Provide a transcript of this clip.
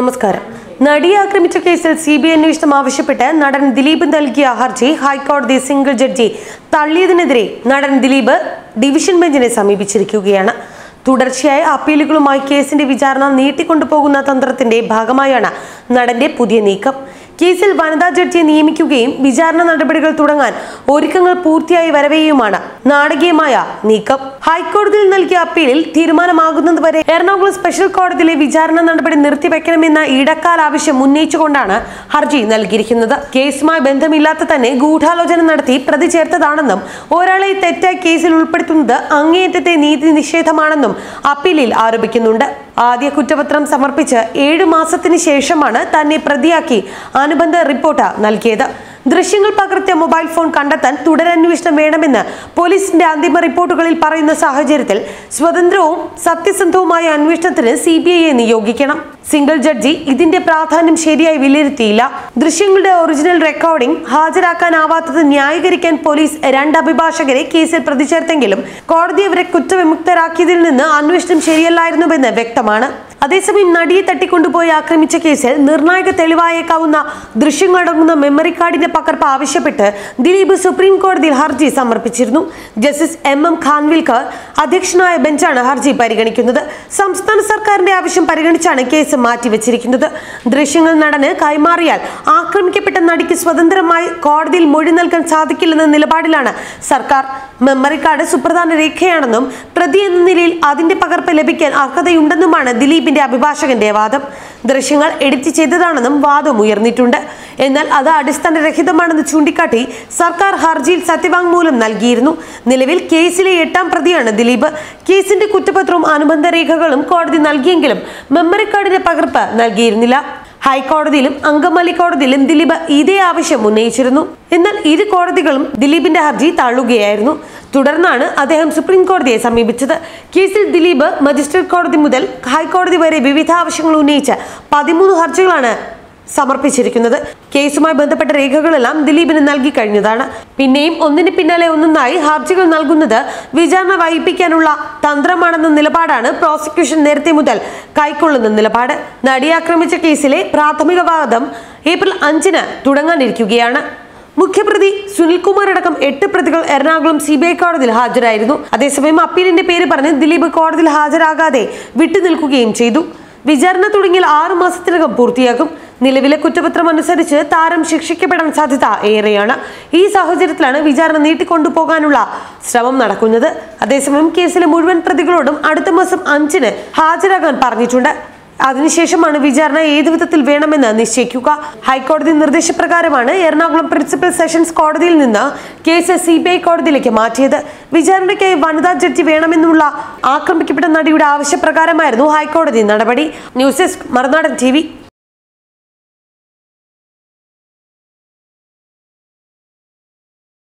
നമസ്കാരം. നടിയെ ആക്രമിച്ച കേസിൽ സി ബി ഐ അന്വേഷണം ആവശ്യപ്പെട്ട് നടൻ ദിലീപ് നൽകിയ ഹർജി ഹൈക്കോടതി സിംഗിൾ ജഡ്ജി തള്ളിയതിനെതിരെ നടൻ ദിലീപ് ഡിവിഷൻ ബെഞ്ചിനെ സമീപിച്ചിരിക്കുകയാണ്. തുടർച്ചയായ അപ്പീലുകളുമായി കേസിന്റെ വിചാരണ നീട്ടിക്കൊണ്ടുപോകുന്ന തന്ത്രത്തിന്റെ ഭാഗമായാണ് നടന്റെ പുതിയ നീക്കം. കേസിൽ വനിതാ ജഡ്ജിയെ നിയമിക്കുകയും വിചാരണ നടപടികൾ തുടങ്ങാൻ ഒരുക്കങ്ങൾ പൂർത്തിയായി വരവെയുമാണ് നാടകീയമായ നീക്കം. ഹൈക്കോടതിയിൽ നൽകിയ അപ്പീലിൽ തീരുമാനമാകുന്നതുവരെ എറണാകുളം സ്പെഷ്യൽ കോടതിയിലെ വിചാരണ നടപടി നിർത്തിവെക്കണമെന്ന ഇടക്കാല ആവശ്യം ഉന്നയിച്ചുകൊണ്ടാണ് ഹർജി നൽകിയിരിക്കുന്നത്. കേസുമായി ബന്ധമില്ലാത്ത തന്നെ ഗൂഢാലോചന നടത്തി പ്രതി ചേർത്തതാണെന്നും ഒരാളെ തെറ്റായ കേസിൽ ഉൾപ്പെടുത്തുന്നത് അങ്ങേയറ്റത്തെ നീതി നിഷേധമാണെന്നും അപ്പീലിൽ ആരോപിക്കുന്നുണ്ട്. ആദ്യ കുറ്റപത്രം സമർപ്പിച്ച് ഏഴു മാസത്തിന് ശേഷമാണ് തന്നെ പ്രതിയാക്കി അനുബന്ധ റിപ്പോർട്ട് നൽകിയത്. ദൃശ്യങ്ങൾ പകർത്തിയ മൊബൈൽ ഫോൺ കണ്ടെത്താൻ തുടരന്വേഷണം വേണമെന്ന് പോലീസിന്റെ അന്തിമ റിപ്പോർട്ടുകളിൽ പറയുന്ന സാഹചര്യത്തിൽ സ്വതന്ത്രവും സത്യസന്ധവുമായ അന്വേഷണത്തിന് സി നിയോഗിക്കണം. സിംഗിൾ ജഡ്ജി ഇതിന്റെ പ്രാധാന്യം ശരിയായി വിലയിരുത്തിയില്ല. ദൃശ്യങ്ങളുടെ ഒറിജിനൽ റെക്കോർഡിംഗ് ഹാജരാക്കാനാവാത്തത് ന്യായീകരിക്കാൻ പോലീസ് രണ്ട് അഭിഭാഷകരെ കേസിൽ പ്രതിചേർത്തെങ്കിലും കോടതി അവരെ കുറ്റവിമുക്തരാക്കിയതിൽ നിന്ന് അന്വേഷണം ശരിയല്ലായിരുന്നുവെന്ന് വ്യക്തമാണ്. അതേസമയം നടിയെ തട്ടിക്കൊണ്ടുപോയി ആക്രമിച്ച കേസിൽ നിർണായക തെളിവായേക്കാവുന്ന ദൃശ്യങ്ങളടങ്ങുന്ന മെമ്മറി കാർഡിന്റെ പകർപ്പ് ആവശ്യപ്പെട്ട് ദിലീപ് സുപ്രീം കോടതിയിൽ ഹർജി സമർപ്പിച്ചിരുന്നു. ജസ്റ്റിസ് എം എം ഖാൻവിൽക്കർ അധ്യക്ഷനായ ബെഞ്ചാണ് ഹർജി പരിഗണിക്കുന്നത്. സംസ്ഥാന സർക്കാരിന്റെ ആവശ്യം പരിഗണിച്ചാണ് കേസ് മാറ്റിവെച്ചിരിക്കുന്നത്. ദൃശ്യങ്ങൾ നടന് കൈമാറിയാൽ ആക്രമിക്കപ്പെട്ട നടിക്ക് സ്വതന്ത്രമായി കോടതിയിൽ മൊഴി നൽകാൻ സാധിക്കില്ലെന്ന നിലപാടിലാണ് സർക്കാർ. മെമ്മറി കാർഡ് സുപ്രധാന രേഖയാണെന്നും പ്രതി എന്ന നിലയിൽ അതിന്റെ പകർപ്പ് ലഭിക്കാൻ അർഹതയുണ്ടെന്നുമാണ് ദിലീപിന്റെ അഭിഭാഷകന്റെ വാദം ദൃശ്യങ്ങൾ എഡിറ്റ് ചെയ്തതാണെന്നും വാദം ഉയർന്നിട്ടുണ്ട്. എന്നാൽ അത് അടിസ്ഥാനരഹിതമാണെന്ന് ചൂണ്ടിക്കാട്ടി സർക്കാർ ഹർജിയിൽ സത്യവാങ്മൂലം നൽകിയിരുന്നു. നിലവിൽ കേസിലെ എട്ടാം പ്രതിയാണ് ദിലീപ്. കേസിന്റെ കുറ്റപത്രവും അനുബന്ധ രേഖകളും കോടതി നൽകിയെങ്കിലും മെമ്മറി കാർഡിന്റെ പകർപ്പ് നൽകിയിരുന്നില്ല. ഹൈക്കോടതിയിലും അങ്കമാലി കോടതിയിലും ദിലീപ് ഇതേ ആവശ്യം ഉന്നയിച്ചിരുന്നു. എന്നാൽ ഇരു കോടതികളും ദിലീപിന്റെ ഹർജി തള്ളുകയായിരുന്നു. തുടർന്നാണ് അദ്ദേഹം സുപ്രീം കോടതിയെ സമീപിച്ചത്. കേസിൽ ദിലീപ് മജിസ്ട്രേറ്റ് കോടതി മുതൽ ഹൈക്കോടതി വരെ വിവിധ ആവശ്യങ്ങൾ ഉന്നയിച്ച് പതിമൂന്ന് ഹർജികളാണ് സമർപ്പിച്ചിരിക്കുന്നത്. കേസുമായി ബന്ധപ്പെട്ട രേഖകളെല്ലാം ദിലീപിന് നൽകി കഴിഞ്ഞതാണ്. പിന്നെയും ഒന്നിന് പിന്നാലെ ഒന്നായി ഹർജികൾ നൽകുന്നത് വിചാരണ വൈകിപ്പിക്കാനുള്ള തന്ത്രമാണെന്ന നിലപാടാണ് പ്രോസിക്യൂഷൻ നേരത്തെ മുതൽ കൈക്കൊള്ളുന്ന നിലപാട്. നടിയെ ആക്രമിച്ച കേസിലെ പ്രാഥമിക വാദം ഏപ്രിൽ അഞ്ചിന് തുടങ്ങാനിരിക്കുകയാണ്. മുഖ്യപ്രതി സുനിൽകുമാർ അടക്കം എട്ട് പ്രതികൾ എറണാകുളം സി ബി ഐ കോടതിയിൽ ഹാജരായിരുന്നു. അതേസമയം അപ്പീലിന്റെ പേര് പറഞ്ഞ് ദിലീപ് കോടതിയിൽ ഹാജരാകാതെ വിട്ടുനിൽക്കുകയും ചെയ്തു. വിചാരണ തുടങ്ങിയാൽ ആറു മാസത്തിനകം പൂർത്തിയാകും. നിലവിലെ കുറ്റപത്രം അനുസരിച്ച് താരം ശിക്ഷിക്കപ്പെടാൻ സാധ്യത ഏറെയാണ്. ഈ സാഹചര്യത്തിലാണ് വിചാരണ നീട്ടിക്കൊണ്ടുപോകാനുള്ള ശ്രമം നടക്കുന്നത്. അതേസമയം കേസിലെ മുഴുവൻ പ്രതികളോടും അടുത്ത മാസം അഞ്ചിന് ഹാജരാകാൻ പറഞ്ഞിട്ടുണ്ട്. അതിനുശേഷമാണ് വിചാരണ ഏത് വിധത്തിൽ വേണമെന്ന് നിശ്ചയിക്കുക. ഹൈക്കോടതി നിർദ്ദേശപ്രകാരമാണ് എറണാകുളം പ്രിൻസിപ്പൽ സെഷൻസ് കോടതിയിൽ നിന്ന് കേസ് സി ബി ഐ കോടതിയിലേക്ക് മാറ്റിയത്. വിചാരണയ്ക്കായി വനിതാ ജഡ്ജി വേണമെന്നുള്ള ആക്രമിക്കപ്പെട്ട നടിയുടെ ആവശ്യപ്രകാരമായിരുന്നു ഹൈക്കോടതി നടപടി. ന്യൂസ് ഡെസ്ക് മറുനാടൻ ടി